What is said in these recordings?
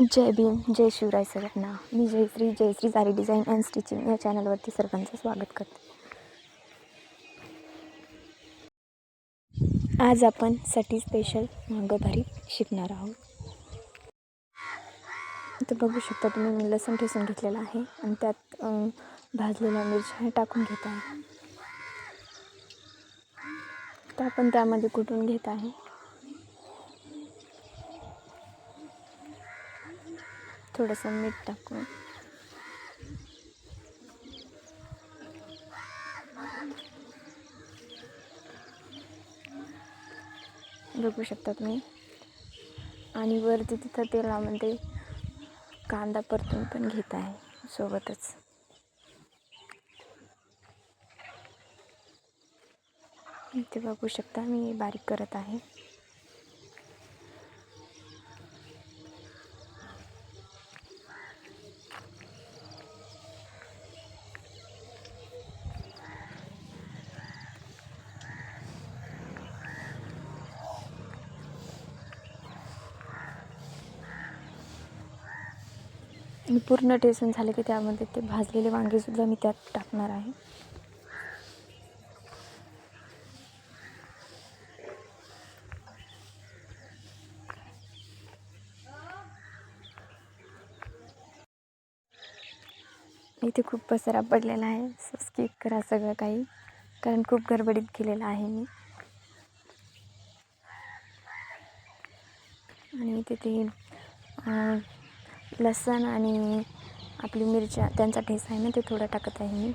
जय भीम जय शिवराय सगळ्यांना मी जयश्री जयश्री सारी design and stitching या चॅनलवरती सर्वांचं स्वागत करते. आज आपण साठी स्पेशल वांगं शिकणार आहोत. तर बघू शकता तुम्ही मी लसूण ठेसून घेतलेला आहे आणि त्यात भाजलेला भाजलेल्या मिरच्या टाकून घेत आहे. तर आपण त्यामध्ये कुठून घेत आहे. थोडंसं मीठ टाकून. बघू शकता तुम्ही. आणि वरती तिथं तेलामध्ये कांदा परतून पण घेत आहे सोबतच. इथे बघू शकता मी बारीक करत आहे. आणि पूर्ण टेसन झाले की त्यामध्ये ते भाजलेले वांगेसुद्धा मी त्यात टाकणार आहे. इथे खूप पसरा पडलेला आहे. स्किप करा सगळं काही. कारण खूप गडबडीत केलेलं आहे मी. आणि इथे ते लसण आणि आपली मिरच्या त्यांचा ठेसा आहे ना ते थोडं टाकत आहे मी.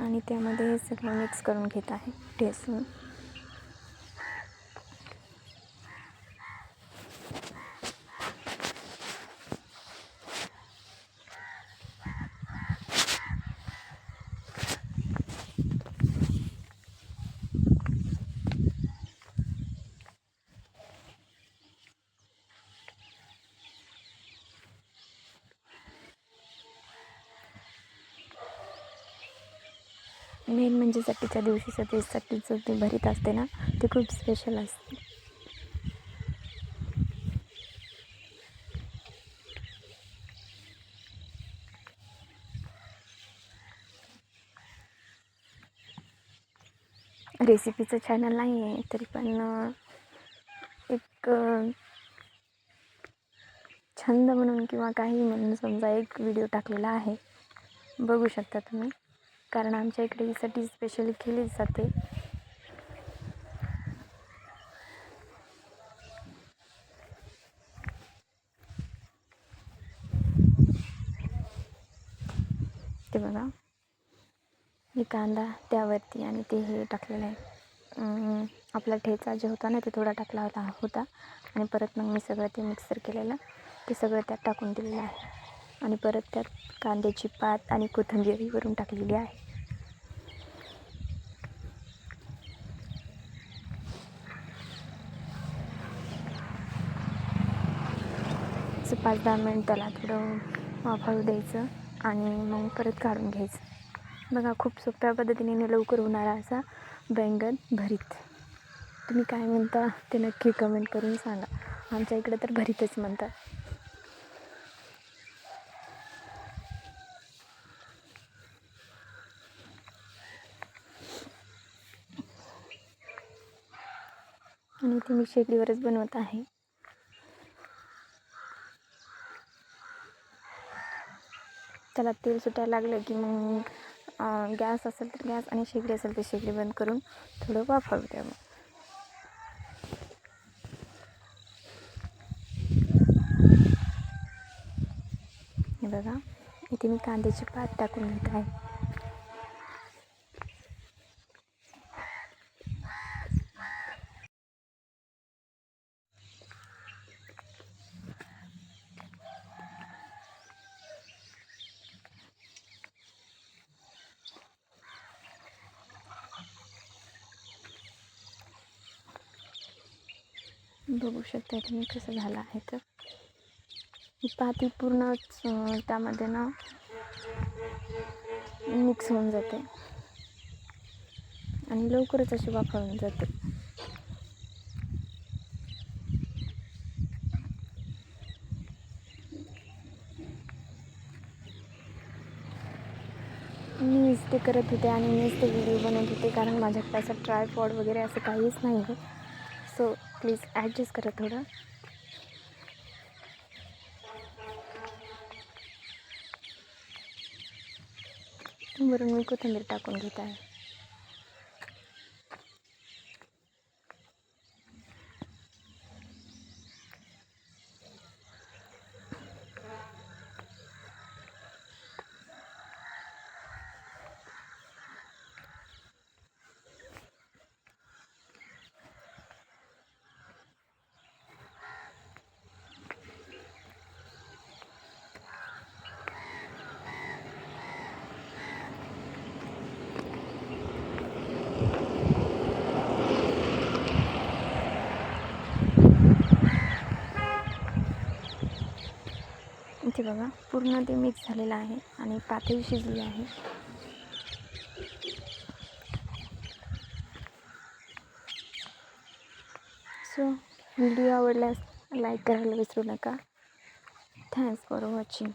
आणि त्यामध्ये हे सगळं मिक्स करून घेत आहे ठेसून. मेन म्हणजे सटीच्या दिवशीचं ते सटीचं ते भरीत असते ना ते खूप स्पेशल असते. रेसिपीचं चॅनल नाही आहे तरी पण एक छंद म्हणून किंवा काही म्हणून समजा एक व्हिडिओ टाकलेला आहे. बघू शकता तुम्ही. कारण आमच्या इकडे हीसाठी स्पेशल स्पेशली केलीच जाते. ते बघा. मी कांदा त्यावरती आणि ते हे टाकलेलं आहे. आपला ठेचा जे होता ना ते थोडा टाकला होता होता. आणि परत मग मी सगळं ते मिक्सर केलेलं. ते सगळं त्यात टाकून दिलेलं आहे. आणि परत त्यात कांद्याची पात आणि कोथिंबीर वरून टाकलेली आहे. पाच दहा मिनिट त्याला थोडं वाफाळू द्यायचं आणि मग परत काढून घ्यायचं. बघा खूप सोप्या पद्धतीने लवकर होणारा असा बैंगन भरीत. तुम्ही काय म्हणता ते नक्की कमेंट करून सांगा. आमच्या इकडे तर भरीतच म्हणतात. आणि ते मी शेगडीवरच बनवत आहे. त्याला तेल सुटायला लागलं की मग गॅस असेल तर गॅस आणि शेगडी असेल तर शेगडी बंद करून थोडं वाफावं द्यावं हे बघा इथे मी कांद्याची पात टाकून घेत आहे. बघू शकता तुम्ही कसं झालं आहे तर. पाती पूर्णच त्यामध्ये ना मिक्स होऊन जाते. आणि लवकरच अशी वापरून जाते. मीच ते करत होते आणि मीच ते व्हिडिओ बनवत होते कारण माझ्याकडे असं ट्रायपॉड वगैरे असं काहीच नाही आहे सो प्लीज़ ॲडजस्ट करा थोडं. वरून मी कोथिंबीर टाकून घेत आहे इथे बघा पूर्ण ते मिक्स झालेलं आहे आणि पातळी शिजली आहे. सो व्हिडिओ आवडल्यास लाईक करायला विसरू नका. Thanks for watching